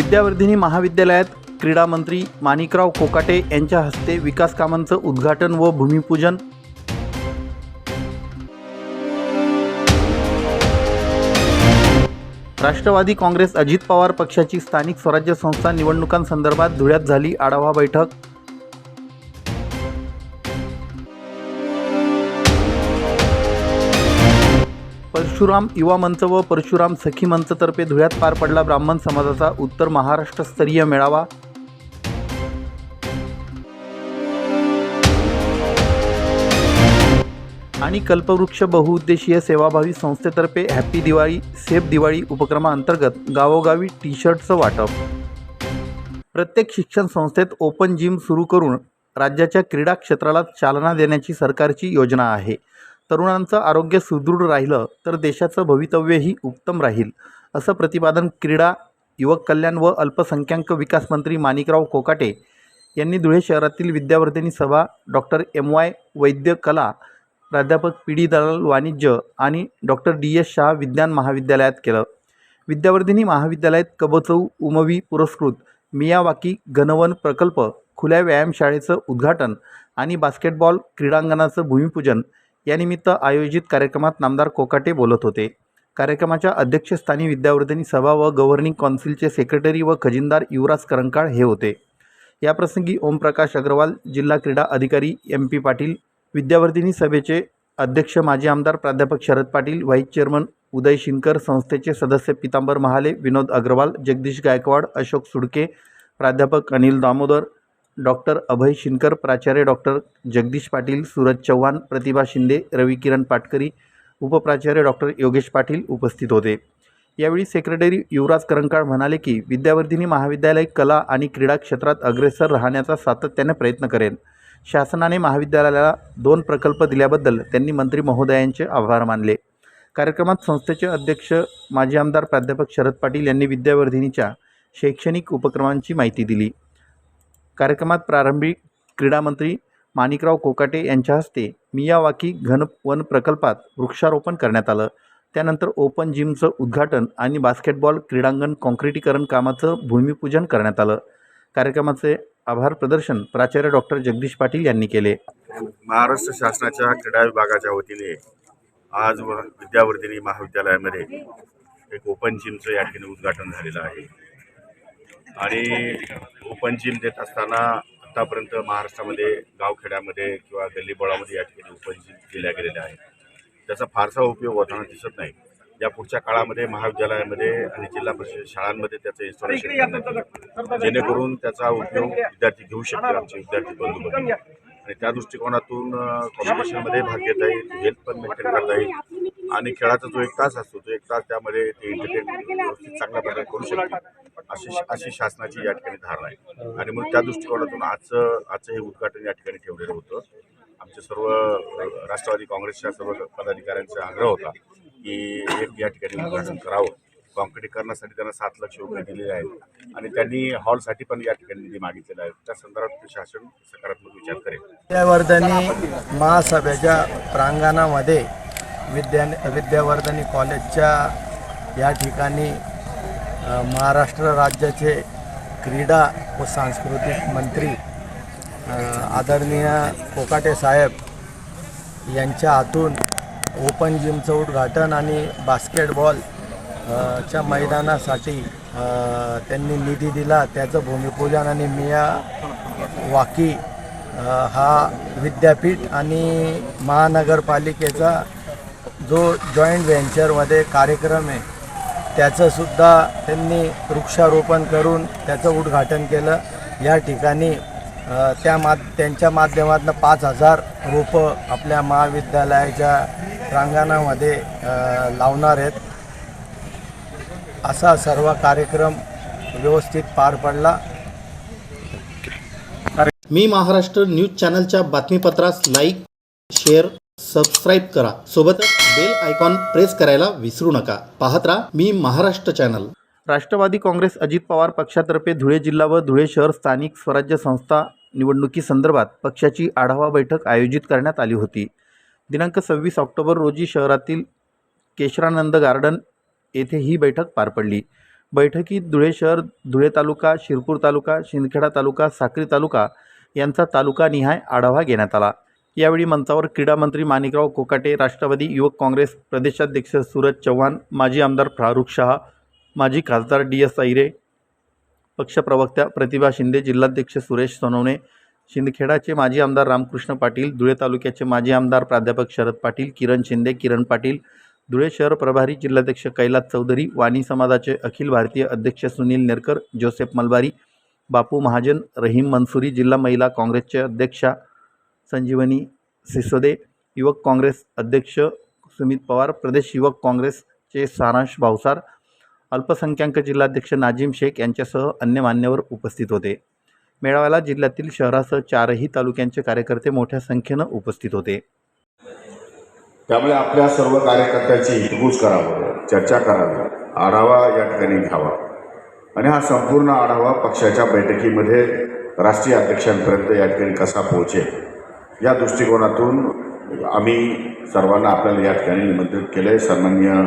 विद्यावर्धिनी महाविद्यालयात क्रीडा मंत्री माणिकराव कोकाटे यांच्या हस्ते विकास कामांचं उद्घाटन व भूमिपूजन. राष्ट्रवादी काँग्रेस अजित पवार पक्षाची स्थानिक स्वराज्य संस्था निवडणुकांसंदर्भात धुळ्यात झाली आढावा बैठक. परशुराम युवा मंच व परशुराम सखी मंचतर्फे धुळ्यात पार पडला ब्राह्मण समाजाचा उत्तर महाराष्ट्रस्तरीय मेळावा. आणि कल्पवृक्ष बहुउद्देशीय सेवाभावी संस्थेतर्फे हॅपी दिवाळी सेफ दिवाळी उपक्रमाअंतर्गत गावोगावी टी शर्टचं वाटप. प्रत्येक शिक्षण संस्थेत ओपन जिम सुरू करून राज्याच्या क्रीडा क्षेत्राला चालना देण्याची सरकारची योजना आहे. तरुणांचं आरोग्य सुदृढ राहिलं तर देशाचं भवितव्यही उत्तम राहील असं प्रतिपादन क्रीडा युवक कल्याण व अल्पसंख्याक विकास मंत्री माणिकराव कोकाटे यांनी धुळे शहरातील विद्यावर्धिनी सभा डॉक्टर एम वाय वैद्य कला प्राध्यापक पी डी दलाल वाणिज्य आणि डॉक्टर डी एस शाह विज्ञान महाविद्यालयात केलं. विद्यावर्धिनी महाविद्यालयात कबचौ उमवी पुरस्कृत मियावाकी घनवन प्रकल्प खुल्या व्यायामशाळेचं उद्घाटन आणि बास्केटबॉल क्रीडांगणाचं भूमिपूजन यानिमित्त आयोजित कार्यक्रमात नामदार कोकाटे बोलत होते. कार्यक्रमाच्या अध्यक्षस्थानी विद्यावर्धिनी सभा व गव्हर्निंग कौन्सिलचे सेक्रेटरी व खजिनदार युवराज करंकाळ हे होते. याप्रसंगी ओमप्रकाश अग्रवाल जिल्हा क्रीडा अधिकारी एम पी पाटील विद्यावर्धिनी सभेचे अध्यक्ष माजी आमदार प्राध्यापक शरद पाटील व्हाईस चेअरमन उदय शिनकर संस्थेचे सदस्य पितांबर महाले विनोद अग्रवाल जगदीश गायकवाड अशोक सुडके प्राध्यापक अनिल दामोदर डॉक्टर अभय शिनकर प्राचार्य डॉक्टर जगदीश पाटील सूरज चव्हाण प्रतिभा शिंदे रविकिरण पाटकरी उपप्राचार्य डॉक्टर योगेश पाटील उपस्थित होते. यावेळी सेक्रेटरी युवराज करंकाळ म्हणाले की विद्यावर्धिनी महाविद्यालय कला आणि क्रीडा क्षेत्रात अग्रेसर राहण्याचा सातत्याने प्रयत्न करेन. शासनाने महाविद्यालयाला दोन प्रकल्प दिल्याबद्दल त्यांनी मंत्री महोदयांचे आभार मानले. कार्यक्रमात संस्थेचे अध्यक्ष माजी आमदार प्राध्यापक शरद पाटील यांनी विद्यावर्धिनीच्या शैक्षणिक उपक्रमांची माहिती दिली. कार्यक्रमात प्रारंभी क्रीडामंत्री माणिकराव कोकाटे यांच्या हस्ते मियावाकी घनवन प्रकल्पात वृक्षारोपण करण्यात आलं. त्यानंतर ओपन जिमचं उद्घाटन आणि बास्केटबॉल क्रीडांगण काँक्रिटीकरण कामाचं भूमिपूजन करण्यात आलं. कार्यक्रमाचे आभार प्रदर्शन प्राचार्य डॉक्टर जगदीश पाटील यांनी केले. महाराष्ट्र शासनाच्या क्रीडा विभागाच्या वतीने आज विद्यावर्धिनी महाविद्यालयामध्ये एक ओपन जिमचं या ठिकाणी उद्घाटन झालेलं आहे. आणि ओपन जिम देत असताना आतापर्यंत महाराष्ट्रामध्ये गावखेड्यामध्ये किंवा गल्लीबोळामध्ये या ठिकाणी ओपन जिम केल्या गेलेल्या आहेत. त्याचा फारसा उपयोग होताना दिसत नाही. या पुढच्या काळामध्ये महाविद्यालयामध्ये आणि जिल्हा परिषद शाळांमध्ये त्याचं इन्स्टॉलेशन जेणेकरून त्याचा उपयोग विद्यार्थी घेऊ शकतील आमचे विद्यार्थी बंधू आणि त्या दृष्टिकोनातून कॉम्पिटिशनमध्ये भाग घेता येईल हेल्थ पण मेंटेन करता येईल. आणि खेळाचा जो एक तास असतो तो एक तास त्यामध्ये ते एंटरटेनमेंट चांगल्या प्रकारे करू शकतील अशी अशी शासनाची या ठिकाणी धारणा आहे. आणि मग त्या दृष्टिकोनातून आजचं आजचं हे उद्घाटन या ठिकाणी ठेवलेलं होतं. आमच्या सर्व राष्ट्रवादी काँग्रेसच्या सर्व पदाधिकाऱ्यांचा आग्रह होता की एक या ठिकाणी उद्घाटन करावं. काँक्रिटीकरणासाठी त्यांना सात लक्ष रुपये दिलेले आहेत आणि त्यांनी हॉलसाठी पण या ठिकाणी निधी मागितलेला आहे. त्या संदर्भात शासन सकारात्मक विचार करेल. विद्यावर्धनी महासभेच्या प्रांगणामध्ये विद्या विद्यावर्धनी कॉलेजच्या या ठिकाणी महाराष्ट्र राज्याचे क्रीडा व सांस्कृतिक मंत्री आदरणीय कोकाटे साहेब यांच्या हातून ओपन जिमचं उद्घाटन आणि बास्केटबॉल च्या मैदानासाठी त्यांनी निधी दिला. त्याचं भूमिपूजन आणि मिया वाकी हा विद्यापीठ आणि महानगरपालिकेचा जो जॉईंट व्हेंचरमध्ये कार्यक्रम आहे त्याचंसुद्धा त्यांनी वृक्षारोपण करून त्याचं उद्घाटन केलं. या ठिकाणी त्या मा त्यांच्या माध्यमातून पाच हजार रोपं आपल्या महाविद्यालयाच्या प्रांगणामध्ये लावणार आहेत. असा सर्व कार्यक्रम व्यवस्थित पार पडला. मी महाराष्ट्र न्यूज चॅनलच्या बातमीपत्रास लाईक शेअर सबस्क्राईब करा. सोबतच बेल आयकॉन प्रेस करायला विसरू नका. पाहत राहा मी महाराष्ट्र चॅनल राष्ट्रवादी काँग्रेस अजित पवार पक्षातर्फे धुळे जिल्हा व धुळे शहर स्थानिक स्वराज्य संस्था निवडणुकीसंदर्भात पक्षाची आढावा बैठक आयोजित करण्यात आली होती. दिनांक सव्वीस ऑक्टोबर रोजी शहरातील केशरानंद गार्डन येथे ही बैठक पार पडली. बैठकीत धुळे शहर धुळे तालुका शिरपूर तालुका शिंदखेडा तालुका साक्री तालुका यांचा तालुकानिहाय आढावा घेण्यात आला. यावेळी मंचावर क्रीडा मंत्री माणिकराव कोकाटे राष्ट्रवादी युवक काँग्रेस प्रदेशाध्यक्ष सूरज चव्हाण माजी आमदार फारुख शहा माजी खासदार डी एस ऐरे पक्षप्रवक्त्या प्रतिभा शिंदे जिल्हाध्यक्ष सुरेश सोनवणे शिंदखेडाचे माजी आमदार रामकृष्ण पाटील धुळे तालुक्याचे माजी आमदार प्राध्यापक शरद पाटील किरण शिंदे किरण पाटील धुळे शहर प्रभारी जिल्हाध्यक्ष कैलास चौधरी वाणी समाजाचे अखिल भारतीय अध्यक्ष सुनील नेरकर जोसेफ मलबारी बापू महाजन रहीम मनसुरी जिल्हा महिला काँग्रेसचे अध्यक्षा संजीवनी सिसोदे युवक काँग्रेस अध्यक्ष सुमित पवार प्रदेश युवक काँग्रेसचे सारांश भावसार अल्पसंख्याक जिल्हाध्यक्ष नाजिम शेख यांच्यासह अन्य मान्यवर उपस्थित होते. मेळाव्याला जिल्ह्यातील शहरासह चारही तालुक्यांचे कार्यकर्ते मोठ्या संख्येनं उपस्थित होते. त्यामुळे आपल्या सर्व कार्यकर्त्यांची हितगुज करावं चर्चा करावी आढावा या ठिकाणी घ्यावा. आणि हा संपूर्ण आढावा पक्षाच्या बैठकीमध्ये राष्ट्रीय अध्यक्षांपर्यंत या ठिकाणी कसा पोहोचेल या दृष्टिकोनातून आम्ही सर्वांना आपल्याला या ठिकाणी निमंत्रित केलं आहे सन्मान्य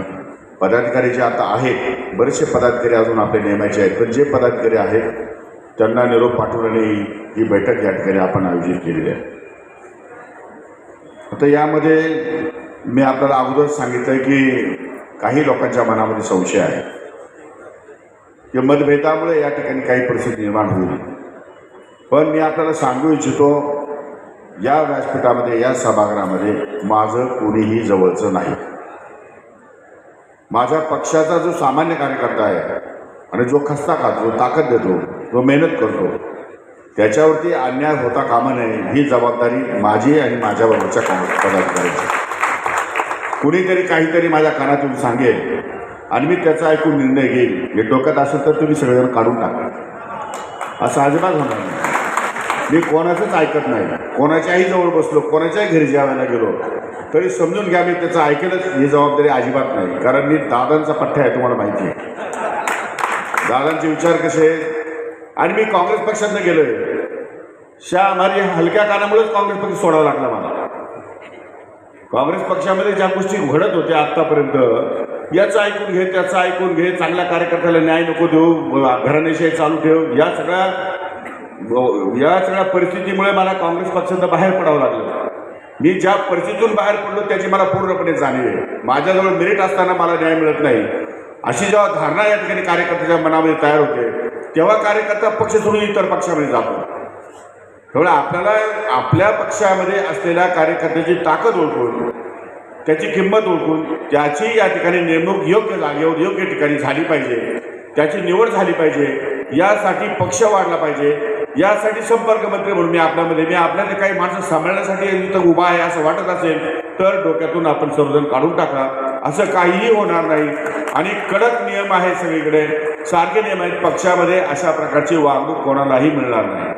पदाधिकारी जे आता आहेत बरेचसे पदाधिकारी अजून आपले नेमायचे आहेत पण जे पदाधिकारी आहेत त्यांना निरोप पाठवल्याने ही बैठक या ठिकाणी आपण आयोजित केलेली आहे. आता यामध्ये मी आपल्याला अगोदर सांगितलं की काही लोकांच्या मनामध्ये संशय आहे. की मतभेदामुळे या ठिकाणी काही परिस्थिती निर्माण होईल. पण मी आपल्याला सांगू इच्छितो या व्यासपीठामध्ये या सभागृहामध्ये माझं कोणीही जवळचं नाही. माझ्या पक्षाचा जो सामान्य कार्यकर्ता आहे आणि जो खस्ता खातो ताकद देतो जो मेहनत करतो त्याच्यावरती अन्याय होता कामा नये ही जबाबदारी माझी आणि माझ्याबरोबरच्या काँग्रेस पदाधिकाऱ्यांची. कुणीतरी काहीतरी माझ्या कानातून सांगेल आणि मी त्याचा ऐकून निर्णय घेईल. हे डोक्यात असेल तर तुम्ही सगळेजण काढून टाका. असं अजिबात होणार नाही. मी कोणाचंच ऐकत नाही. कोणाच्याही जवळ बसलो कोणाच्याही घरी जेवायला गेलो तरी समजून घ्या मी त्याचं ऐकेलच ही जबाबदारी अजिबात नाही. कारण मी दादांचा पठ्ठा आहे तुम्हाला माहिती आहे. दादांचे विचार कसे? आणि मी काँग्रेस पक्षातनं गेलोय. शा माझ्या हलक्या कानामुळेच काँग्रेस पक्ष सोडावा लागला मला. काँग्रेस पक्षामध्ये ज्या गोष्टी घडत होत्या आत्तापर्यंत याचं ऐकून घे त्याचं ऐकून घे चांगल्या कार्यकर्त्याला न्याय नको देऊ घराणेशाही चालू ठेव या सगळ्या हो, या सगळ्या परिस्थितीमुळे मला काँग्रेस पक्षातनं बाहेर पडावं लागलं. मी ज्या परिस्थितीतून बाहेर पडलो त्याची मला पूर्णपणे जाणीव आहे. माझ्याजवळ मेरिट असताना मला न्याय मिळत नाही. अशी जेव्हा धारणा या ठिकाणी कार्यकर्त्याच्या मनामध्ये तयार होते तेव्हा कार्यकर्ता पक्ष सोडून इतर पक्षामध्ये जातो. त्यामुळे आपल्याला आपल्या पक्षामध्ये असलेल्या कार्यकर्त्याची ताकद ओळखून त्याची किंमत ओळखून त्याची या ठिकाणी नेमणूक योग्य जागेवर योग्य ठिकाणी झाली पाहिजे त्याची निवड झाली पाहिजे यासाठी पक्ष वाढला पाहिजे यासाठी संपर्क मंत्री म्हणून मी आपल्यामध्ये मी आपल्याला काही माणसं सांभाळण्यासाठी इथं उभा आहे असं वाटत असेल तर डोक्यातून आपण सर्वजण काढून टाका. असं काहीही होणार नाही. आणि कडक नियम आहे सगळीकडे. सारखे नियम आहेत पक्षामध्ये अशा प्रकारची वागणूक कोणालाही मिळणार नाही.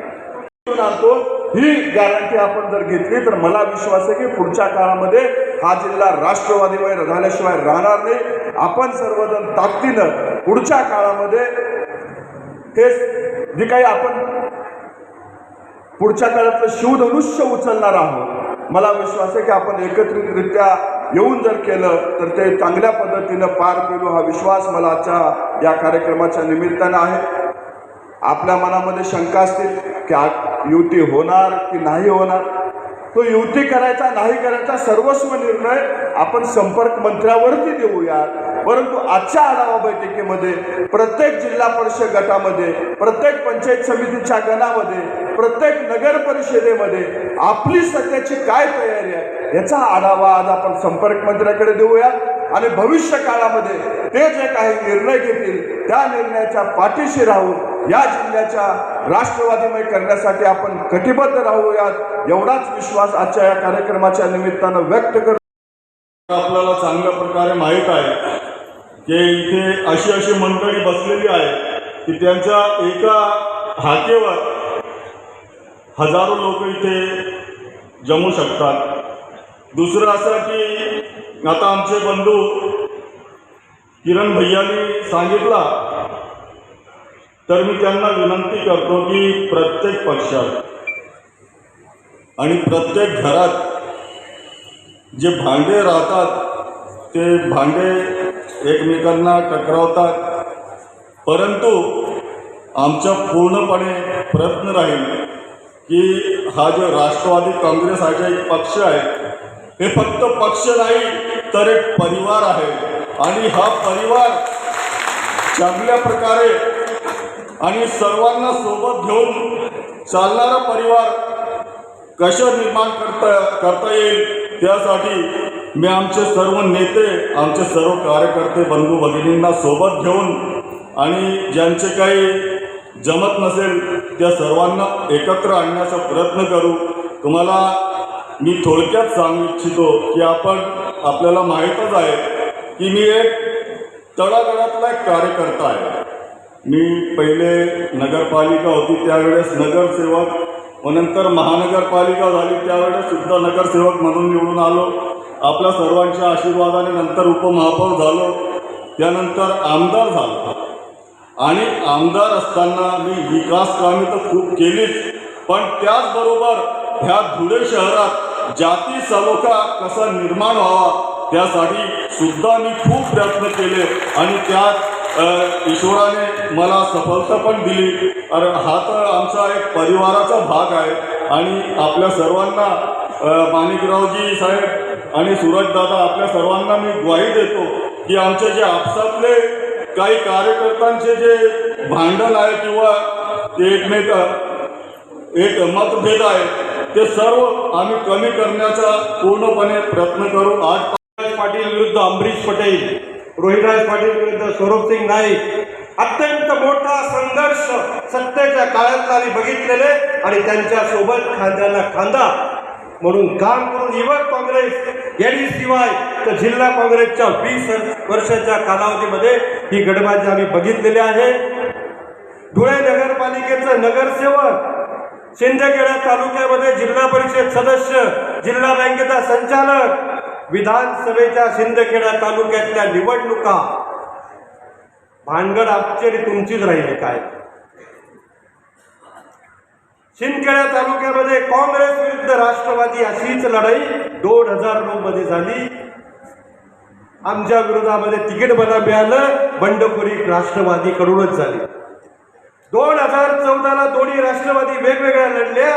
आणतो ही गॅरंटी आपण जर घेतली तर मला विश्वास आहे की पुढच्या काळामध्ये हा जिल्हा राष्ट्रवादीमय झाल्याशिवाय राहणार नाही. आपण सर्वजण ताकदीनं पुढच्या काळामध्ये हे जे काही आपण पुढच्या काळातलं शिवधनुष्य उचलणार आहोत. मला विश्वास आहे की आपण एकत्रितरित्या येऊन जर केलं तर ते चांगल्या पद्धतीनं पार पेलू हा विश्वास मला आजच्या या कार्यक्रमाच्या निमित्तानं आहे. आपल्या मनामध्ये शंका असतील की युती होणार की नाही होणार? तो युती करायचा नाही करायचा सर्वस्व निर्णय आपण संपर्क मंत्र्यावरती देऊयात परंतु आजच्या आढावा बैठकीमध्ये प्रत्येक जिल्हा परिषद गटामध्ये प्रत्येक पंचायत समितीच्या गणामध्ये प्रत्येक नगर परिषदेमध्ये आपली सध्याची काय तयारी आहे याचा आढावा आज आपण संपर्क मंत्र्याकडे देऊया. आणि भविष्य काळामध्ये ते जे काही निर्णय घेतील त्या निर्णयाच्या पाठीशी राहून या जिल्ह्याच्या राष्ट्रवादीमय करण्यासाठी आपण कटिबद्ध राहूयात. एवढाच विश्वास आजच्या या कार्यक्रमाच्या निमित्तानं व्यक्त करतो. आपल्याला चांगल्या प्रकारे माहीत आहे की इथे अशी अशी मंडळी बसलेली आहे की त्यांच्या एका हाकेवर हजारो लोक इथे जमू शकतात. दुसरं असं की आता आमचे बंधू किरण भैयानी सांगितला तर मी त्यांना विनंती करतो की प्रत्येक पक्षात आणि प्रत्येक घरात जे भांडे राहतात ते भांडे एकमेकांना टकरावतात. परंतु आमचा पूर्णपणे प्रयत्न राहील की हा जो राष्ट्रवादी काँग्रेस हा जो एक पक्ष आहे हे फक्त पक्ष नाही तर एक परिवार आहे. आणि हा परिवार चांगल्या प्रकारे आणि सर्वांना सोबत घेऊन चालणारा परिवार कसं निर्माण करता करता येईल त्यासाठी मी आमचे सर्व नेते आमचे सर्व कार्यकर्ते बंधू भगिनींना सोबत घेऊन आणि ज्यांचे काही जमत नसेल त्या सर्वांना एकत्र आणण्याचा प्रयत्न करू. तुम्हाला मी थोडक्यात सांगू इच्छितो की आपण आपल्याला माहीतच आहे की मी एक तळागळातला एक कार्यकर्ता आहे. मी पहिले नगरपालिका होती त्यावेळेस नगरसेवक व नंतर महानगरपालिका झाली. त्यावेळेस सुद्धा नगरसेवक म्हणून निवडून आलो. आपल्या सर्वांच्या आशीर्वादाने नंतर उपमहापौर झालो. त्यानंतर आमदार झालो. आणि आमदार असताना मी विकास कामे तर खूप केलीच पण त्याचबरोबर ह्या धुळे शहरात जाती सलोखा कसा निर्माण व्हावा त्यासाठी सुद्धा मी खूप प्रयत्न केले आणि त्यात ईश्वराने मला सफलता पण दिली. अरे हा तर आमचा एक परिवाराचा भाग आहे आणि आपल्या सर्वांना माणिकरावजी साहेब आणि सूरजदादा आपल्या सर्वांना मी ग्वाही देतो की आमचे जे आपसातले काही कार्यकर्त्यांचे जे भांडण आहे किंवा ते एकमेक एक मतभेद आहे ते सर्व आम्ही कमी करण्याचा पूर्णपणे प्रयत्न करू. आज पाटील विरुद्ध अमरीश पटेल रोहितराज पाटील विरुद्ध स्वरूप सिंग नाईक. अत्यंत मोठा संघर्ष सत्तेच्या काळात आम्ही बघितलेले आणि त्यांच्यासोबत खांद्याला खांदा म्हणून काम करून युवक काँग्रेस यांनी शिवाय तर जिल्हा काँग्रेसच्या वीस वर्षाच्या कालावधीमध्ये ही गडबाजी आम्ही बघितलेली आहे. धुळे नगरपालिकेचं नगरसेवक शिंदखेडा तालुक्यामध्ये जिल्हा परिषद सदस्य जिल्हा बँकेचा संचालक विधानसभेच्या शिंदखेडा तालुक्यातल्या निवडणुका. भानगड आश्चर्य तुमचीच राहिली काय? शिंदखेडा तालुक्यामध्ये काँग्रेस विरुद्ध राष्ट्रवादी अशीच लढाई दोन हजार नऊ मध्ये झाली. आमच्या विरोधामध्ये तिकीट मला मिळालं. बंडखोरी राष्ट्रवादीकडूनच झाली. दोन हजार चौदाला दोन्ही राष्ट्रवादी वेगवेगळ्या लढल्या.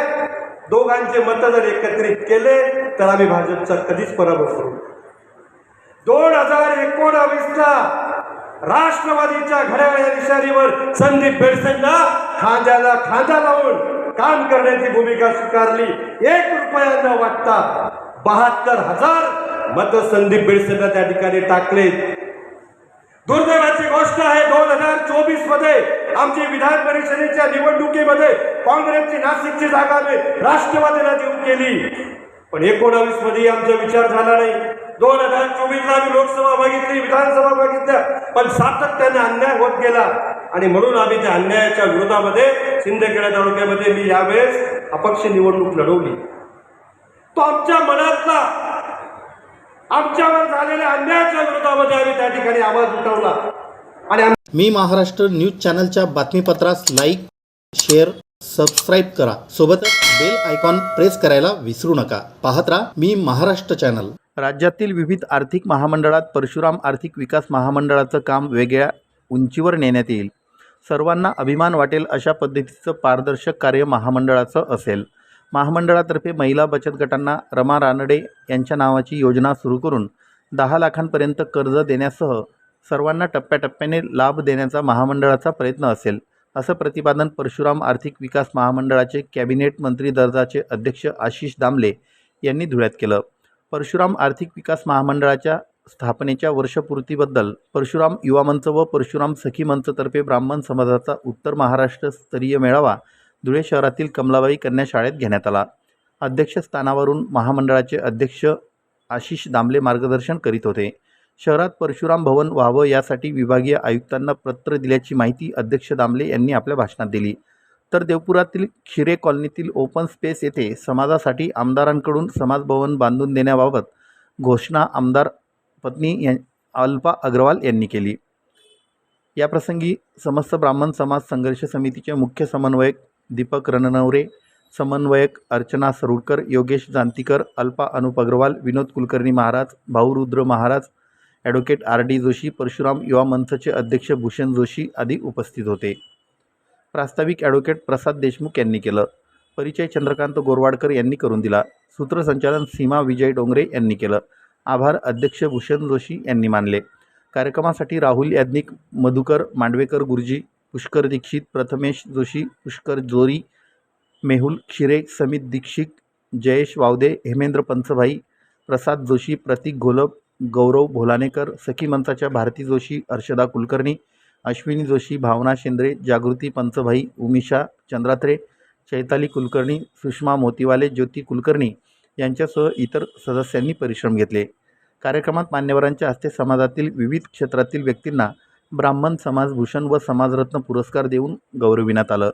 दोघांचे मत जर एकत्रित केले. तर आम्ही भाजपचा कधीच पराभव करू दोन हजार एकोणावीसला राष्ट्रवादीच्या घड्याळ्या निशाणीवर संदीप बेडसेंना खांद्याला खांदा लावून काम करण्याची भूमिका स्वीकारली. एक रुपया न वाटता बहात्तर हजार मत संदीप बेडसेंना त्या ठिकाणी टाकले. दुर्दैवाची गोष्ट आहे दोन हजार चोवीसमध्ये आमची विधान परिषदेच्या निवडणुकीमध्ये काँग्रेसची नाशिकची जागा आम्ही राष्ट्रवादीला देऊन केली. पण एकोणावीसमध्ये आमचा विचार झाला नाही. दोन हजार चोवीस ला आम्ही लोकसभा बघितली विधानसभा बघितल्या पण सातत्याने अन्याय होत गेला. आणि म्हणून आम्ही त्या अन्यायाच्या विरोधामध्ये शिंदखेडा तालुक्यामध्ये मी यावेळेस अपक्ष निवडणूक लढवली. तो आमच्या मनातला आमच्यावर झालेल्या अन्यायाच्या विरोधामध्ये आम्ही त्या ठिकाणी आवाज उठवला. आणि मी महाराष्ट्र न्यूज चॅनलच्या बातमीपत्रास लाईक शेअर सबस्क्राईब करा. सोबतच बेल आयकॉन प्रेस करायला विसरू नका. पाहत राहा मी महाराष्ट्र चॅनल. राज्यातील विविध आर्थिक महामंडळात परशुराम आर्थिक विकास महामंडळाचं काम वेगळ्या उंचीवर नेण्यात येईल. सर्वांना अभिमान वाटेल अशा पद्धतीचं पारदर्शक कार्य महामंडळाचं असेल. महामंडळातर्फे महिला बचत गटांना रमा रानडे यांच्या नावाची योजना सुरू करून दहा लाखांपर्यंत कर्ज देण्यासह सर्वांना टप्प्याटप्प्याने लाभ देण्याचा महामंडळाचा प्रयत्न असेल असं प्रतिपादन परशुराम आर्थिक विकास महामंडळाचे कॅबिनेट मंत्री दर्जाचे अध्यक्ष आशिष दामले यांनी धुळ्यात केलं. परशुराम आर्थिक विकास महामंडळाच्या स्थापनेच्या वर्षपूर्तीबद्दल परशुराम युवा मंच व परशुराम सखी मंचतर्फे ब्राह्मण समाजाचा उत्तर महाराष्ट्र स्तरीय मेळावा धुळे शहरातील कमलाबाई कन्या शाळेत घेण्यात आला. अध्यक्षस्थानावरून महामंडळाचे अध्यक्ष आशिष दामले मार्गदर्शन करीत होते. शहरात परशुराम भवन व्हावं यासाठी विभागीय आयुक्तांना पत्र दिल्याची माहिती अध्यक्ष दामले यांनी आपल्या भाषणात दिली. तर देवपुरातील खिरे कॉलनीतील ओपन स्पेस येथे समाजासाठी आमदारांकडून समाजभवन बांधून देण्याबाबत घोषणा आमदार पत्नी यां अल्पा अग्रवाल यांनी केली. याप्रसंगी समस्त ब्राह्मण समाज संघर्ष समितीचे मुख्य समन्वयक दीपक रणनवरे समन्वयक अर्चना सरुडकर योगेश जानतीकर अल्पा अनुप अग्रवाल विनोद कुलकर्णी महाराज भाऊ Rudra Maharaj advocate R D Joshi Parshuram युवा मंचचे अध्यक्ष भूषण जोशी आदी उपस्थित होते. प्रास्ताविक ॲडव्होकेट प्रसाद देशमुख यांनी केलं. परिचय चंद्रकांत गोरवाडकर यांनी करून दिला. सूत्रसंचालन सीमा विजय डोंगरे यांनी केलं. आभार अध्यक्ष भूषण जोशी यांनी मानले. कार्यक्रमासाठी राहुल याज्ञिक मधुकर मांडवेकर गुरुजी पुष्कर दीक्षित प्रथमेश जोशी पुष्कर जोरी मेहुल क्षिरे समित दीक्षित जयेश वावदे हेमेंद्र पंचभाई प्रसाद जोशी प्रतीक घोलप गौरव भोलानेकर सखी मंचाच्या भारती जोशी हर्षदा कुलकर्णी अश्विनी जोशी भावना शेंद्रे जागृती पंचभाई उमिषा चंद्रात्रे चैताली कुलकर्णी सुषमा मोतीवाले ज्योती कुलकर्णी यांच्यासह इतर सदस्यांनी परिश्रम घेतले. कार्यक्रमात मान्यवरांच्या हस्ते समाजातील विविध क्षेत्रातील व्यक्तींना ब्राह्मण समाजभूषण व समाजरत्न पुरस्कार देऊन गौरविण्यात आलं.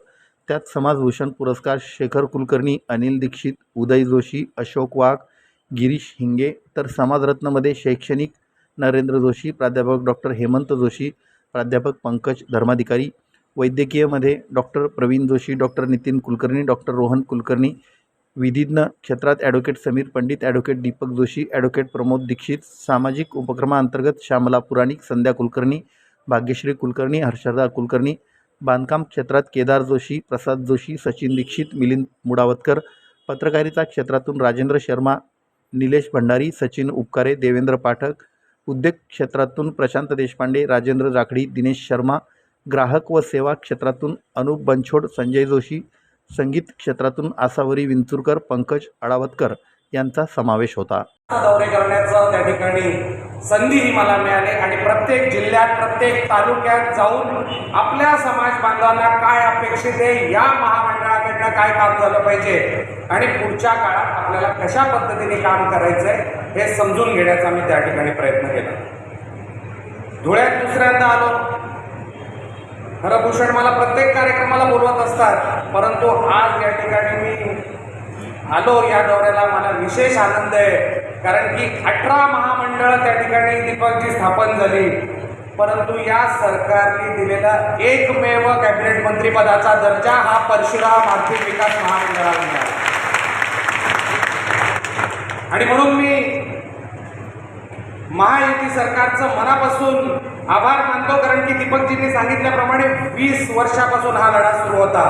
त्यात समाजभूषण पुरस्कार शेखर कुलकर्णी अनिल दीक्षित उदय जोशी अशोक वाघ गिरीश हिंगे तर समाजरत्नमध्ये शैक्षणिक नरेंद्र जोशी प्राध्यापक डॉक्टर हेमंत जोशी प्राध्यापक Pankaj Dharmadhikari वैद्यकीयमध्ये doctor Pravin Joshi doctor Nitin Kulkarni doctor Rohan Kulkarni विधिज्ञ क्षेत्रात advocate Sameer Pandit advocate Deepak Joshi advocate Pramod Dixit सामाजिक उपक्रमाअंतर्गत श्यामला पुराणिक संध्या कुलकर्णी भाग्यश्री कुलकर्णी हर्षदा कुलकर्णी बांधकाम क्षेत्रात केदार जोशी प्रसाद जोशी सचिन दीक्षित मिलिंद मुडावतकर पत्रकारिता क्षेत्रातून राजेंद्र शर्मा निलेश भंडारी सचिन उपकारे देवेंद्र पाठक उद्योग क्षेत्रातून प्रशांत देशपांडे राजेंद्र राखडी दिनेश शर्मा ग्राहक व सेवा क्षेत्रातून अनुप बनछोड संजय जोशी संगीत क्षेत्रातून आसावरी विंचुरकर पंकज अडावतकर यांचा समावेश होता. दौरे करण्याचं त्या ठिकाणी संधीही मला मिळाली आणि प्रत्येक जिल्ह्यात प्रत्येक तालुक्यात जाऊन आपल्या समाज बांधवांना काय अपेक्षित आहे या महामंडळाकडनं काय काम झालं पाहिजे आणि पुढच्या काळात आपल्याला कशा पद्धतीने काम करायचंय हे समजून घेण्याचा मी त्या ठिकाणी प्रयत्न केला. धुळ्यात दुसऱ्यांदा आलो. हरभूषण मला प्रत्येक कार्यक्रमाला बोलवत असतात. परंतु आज या ठिकाणी मी आलो या दौऱ्याला. मला विशेष आनंद आहे. कारण की अठरा महामंडळ त्या ठिकाणी दीपकची स्थापन झाली. परंतु या सरकारने दिलेला एकमेव कॅबिनेट मंत्रीपदाचा दर्जा हा परशुराम आर्थिक विकास महामंडळाला मिळाला. आणि म्हणून मी महायुती सरकारचं मनापासून आभार मानतो कारण की दीपकजींनी सांगितल्याप्रमाणे वीस वर्षापासून हा लढा सुरू होता.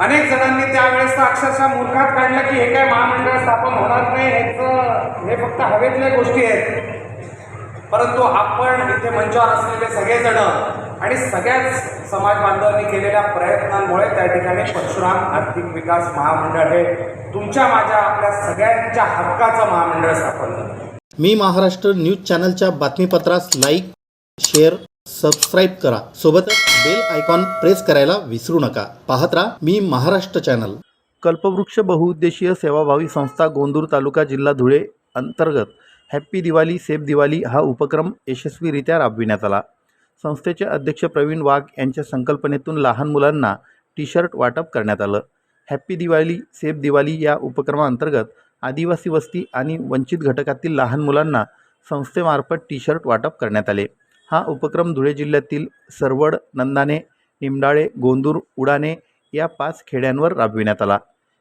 अनेक जणांनी त्यावेळेस तर अक्षरशः मूर्खात काढलं की हे काय महामंडळ स्थापन होणार नाही ह्याचं हे फक्त हवेतल्या गोष्टी आहेत. परंतु आपण इथे मंचावर असलेले सगळेजण आणि सगळ्याच समाज बांधवांनी केलेल्या प्रयत्नांमुळे त्या ठिकाणी परशुराम आर्थिक विकास महामंडळ हे तुमच्या माझ्या आपल्या सगळ्यांच्या हक्काचं महामंडळ स्थापन झालं. मी महाराष्ट्र न्यूज चॅनलच्या बातमीपत्रास लाईक शेअर सबस्क्राईब करा. सोबतच बेल आयकॉन प्रेस करायला विसरू नका. पाहत राहा मी महाराष्ट्र चॅनल. कल्पवृक्ष बहुउद्देशीय सेवाभावी संस्था गोंदूर तालुका जिल्हा धुळे अंतर्गत हॅप्पी दिवाळी सेफ दिवाळी हा उपक्रम यशस्वीरित्या राबविण्यात आला. संस्थेचे अध्यक्ष प्रवीण वाघ यांच्या संकल्पनेतून लहान मुलांना टी शर्ट वाटप करण्यात आलं. हॅप्पी दिवाळी सेफ दिवाळी या उपक्रमाअंतर्गत आदिवासी वस्ती आणि वंचित घटकातील लहान मुलांना संस्थेमार्फत टी शर्ट वाटप करण्यात आले. हा उपक्रम धुळे जिल्ह्यातील सरवड नंदाने निमडाळे गोंदूर उडाणे या पाच खेड्यांवर राबविण्यात आला.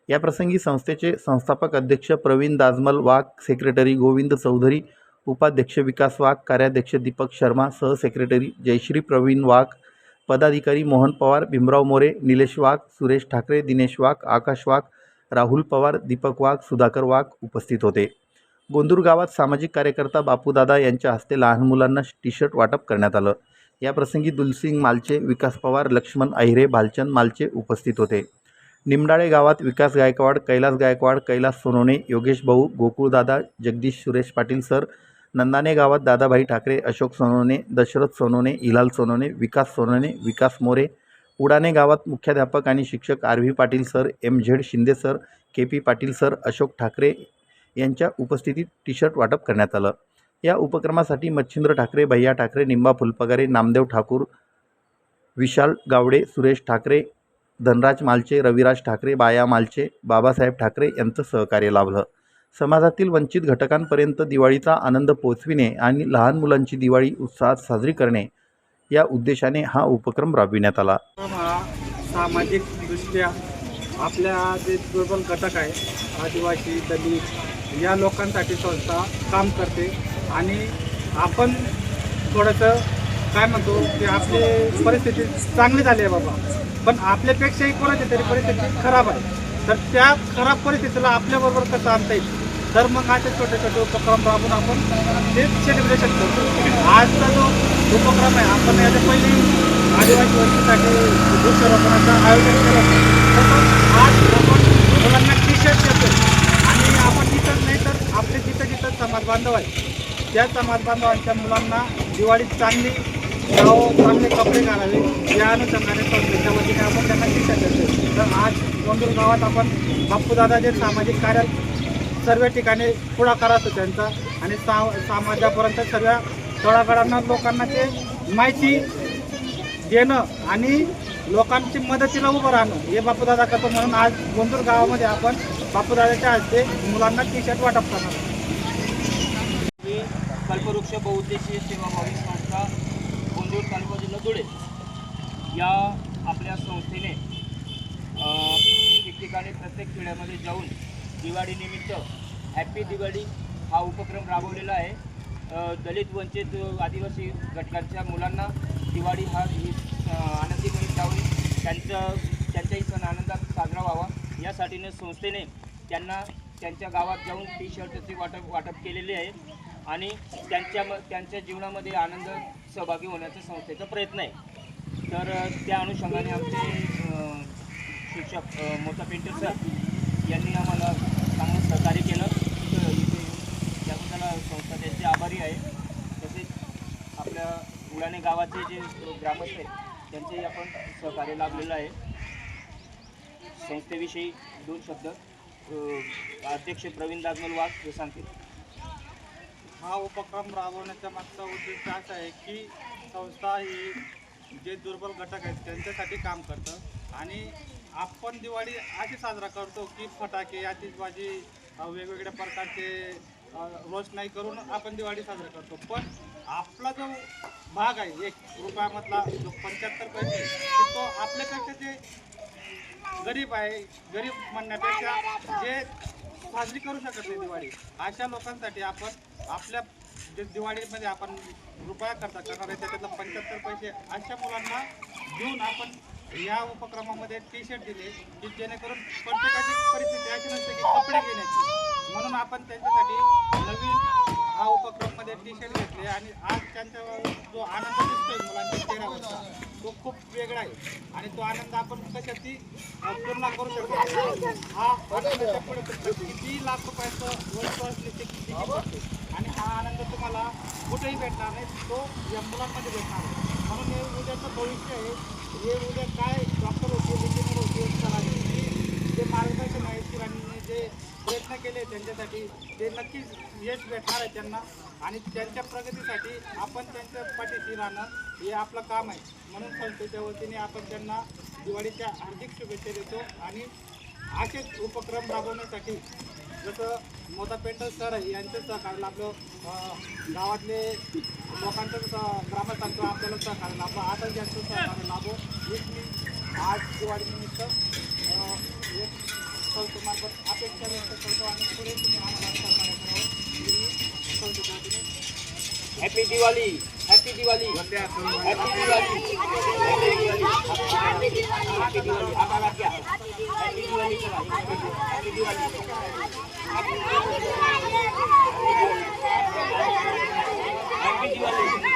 याप्रसंगी संस्थेचे संस्थापक अध्यक्ष प्रवीण दाजमल वाघ सेक्रेटरी गोविंद चौधरी उपाध्यक्ष विकास वाघ कार्याध्यक्ष दीपक शर्मा सहसेक्रेटरी जयश्री प्रवीण वाघ पदाधिकारी मोहन पवार भीमराव मोरे निलेश वाघ सुरेश ठाकरे दिनेश वाघ आकाश वाघ राहुल पवार दीपक वाघ सुधाकर वाघ उपस्थित होते. गोंदूर गावात सामाजिक कार्यकर्ता बापूदादा यांच्या हस्ते लहान मुलांना टी शर्ट वाटप करण्यात आलं. याप्रसंगी दुलसिंग मालचे विकास पवार लक्ष्मण अहिरे भालचंद मालचे उपस्थित होते. निमडाळे गावात विकास गायकवाड कैलास गायकवाड कैलास सोनवणे योगेश भाऊ गोकुळदादा जगदीश सुरेश पाटील सर नंदाने गावात दादाभाई ठाकरे अशोक सोनवणे दशरथ सोनवणे इलाल सोनवणे विकास सोनवणे विकास मोरे उडाणे गावात मुख्याध्यापक आणि शिक्षक R V Patil sir M Z Shinde sir K P Patil sir Ashok Thackeray यांच्या उपस्थितीत टी शर्ट वाटप करण्यात आलं. या उपक्रमासाठी मच्छिंद्र ठाकरे भैया ठाकरे निंबा फुलपगारे नामदेव ठाकूर विशाल गावडे सुरेश ठाकरे धनराज मालचे रविराज ठाकरे बाया मालचे बाबासाहेब ठाकरे यांचं सहकार्य लाभलं. समाजातील वंचित घटकांपर्यंत दिवाळीचा आनंद पोचविणे आणि लहान मुलांची दिवाळी उत्साहात साजरी करणे या उद्देशाने हा उपक्रम राबविण्यात आला. हा सामाजिकदृष्ट्या आपल्या जे दुर्बल घटक आहे आदिवासी दलित या लोकांसाठी संस्था काम करते आणि आपण थोडंसं काय म्हणतो की आपली परिस्थिती चांगली झाली आहे बाबा. पण आपल्यापेक्षाही कोणाची तरी परिस्थिती खराब आहे. तर त्या खराब परिस्थितीला आपल्याबरोबर कसं आणता येईल? तर मग असे छोटे छोटे उपक्रम राबून आपण ते सेलिब्रेशन करतो. आजचा जो उपक्रम आहे. आपण याच्या पहिले आदिवासी वर्षीसाठी वृक्षारोपणाचं आयोजन केलं तसंच आज आपण मुलांना टी शर्ट देतो आणि आपण तिथंच नाही तर आपले जिथं जिथं समाज बांधव आहे त्या समाज बांधवांच्या मुलांना दिवाळीत चांगली गाव चांगले कपडे घालावे या अनुषंगाने संस्थेच्या वतीने आपण त्यांना टी शर्ट देतो तर आज गोंदूर गावात आपण बाप्पूदादा जे सामाजिक कार्यात सर्व ठिकाणी पुढाकार असतो त्यांचा. आणि सा समाजापर्यंत सर्व तळागाळांना लोकांना ते माहिती देणं आणि लोकांची मदतीला उभं राहणं. हे बापूदादा करतो म्हणून आज गोंदूर गावामध्ये आपण बापूदादाच्या हस्ते मुलांना टी शर्ट वाटप करणार ही कल्पवृक्ष बहुउद्देशीय सेवाभावी संस्था गोंदूर तालुका जिल्हा धुळे या आपल्या संस्थेने ठिकठिकाणी प्रत्येक खेड्यामध्ये जाऊन दिवाळीनिमित्त हॅपी दिवाळी हा उपक्रम राबवलेला आहे. दलित वंचित आदिवासी घटकांच्या मुलांना दिवाळी हा आनंदी मिळत जाऊन त्यांचं त्यांचाही सण आनंदात साजरा व्हावा. यासाठीने संस्थेने त्यांना त्यांच्या गावात जाऊन टी शर्टचे वाटप वाटप केलेले आहे. आणि त्यांच्या म त्यांच्या जीवनामध्ये आनंद सहभागी होण्याचा संस्थेचा प्रयत्न आहे. तर त्या अनुषंगाने आमचे शिक्षक मोठा मोता पेंटर सर यांनी आम्हाला चांगलं सहकार्य केलं. संस्था त्यांचे आभारी आहे तसेच आपल्या उडाणे गावाचे जे ग्रामस्थ आहेत त्यांचेही आपण सहकार्य लाभलेलं आहे. संस्थेविषयी दोन शब्द अध्यक्ष प्रवीण दाजमल वाघ हे सांगतील. हा उपक्रम राबवण्याचा मागचा उद्देश असा आहे की संस्था ही जे दुर्बल घटक आहेत त्यांच्यासाठी काम करतं. आणि आपण दिवाळी अशी साजरा करतो की फटाके आतिषबाजी वेगवेगळ्या प्रकारचे रोज नाही करून आपण दिवाळी साजरा करतो. पण आपला जो भाग आहे एक रुपयामधला जो पंच्याहत्तर पैसे की तो आपल्यापेक्षा जे गरीब आहे गरीब म्हणण्यापेक्षा जे साजरी करू शकत नाही दिवाळी अशा लोकांसाठी आपण आपल्या जे दिवाळीमध्ये आपण रुपया करता करणार आहे त्याच्यातलं पंच्याहत्तर पैसे अशा मुलांना देऊन आपण या उपक्रमामध्ये टी शर्ट दिले की जेणेकरून प्रत्येकाची परिस्थिती अशी नसते की कपडे घेण्याची. म्हणून आपण त्यांच्यासाठी नवीन हा उपक्रममध्ये टी शर्ट घेतले आणि आज त्यांचा जो आनंद दिसतोय मुलांच्या चेहऱ्यावरचा तो खूप वेगळा आहे. आणि तो आनंद आपण कशाची पूर्ण करू शकतो? हा आनंदाच्या पुढे किती लाख रुपयाचं वर्ष असली ते किती आणि हा आनंद तुम्हाला कुठेही भेटणार नाही तो या मुलांमध्ये भेटणार म्हणून हे उद्याचं भविष्य आहे. हे उद्या काय डॉक्टर होते इंजिनियर होते ते मार्गदर्शन आहे शिरांनी जे प्रयत्न केले त्यांच्यासाठी ते नक्कीच यश भेटणार आहे त्यांना. आणि त्यांच्या प्रगतीसाठी आपण त्यांच्या पाठीशी राहणं हे आपलं काम आहे. म्हणून संस्थेच्या वतीने आपण त्यांना दिवाळीच्या हार्दिक शुभेच्छा देतो. आणि असेच उपक्रम राबवण्यासाठी जसं मोठा पेंटर सर आहे यांचं सहकार्य लाभलं गावातले लोकांचं ग्रामस्थांचं आपल्याला सहकार्य लाभलं आता ज्यांचं सहकार्य लाभो एक मी आज दिवाळीनिमित्त एक संस्थेमार्फत अपेक्षा व्यक्त करतो आणि पुढे तुम्ही आम्हाला सहकार्य करावं ही मी संस्थेच्या वतीने happy Diwali happy Diwali happy Diwali happy Diwali happy Diwali आम्हाला घ्या हॅपी दिवाळी करा happy Diwali happy Diwali happy Diwali happy Diwali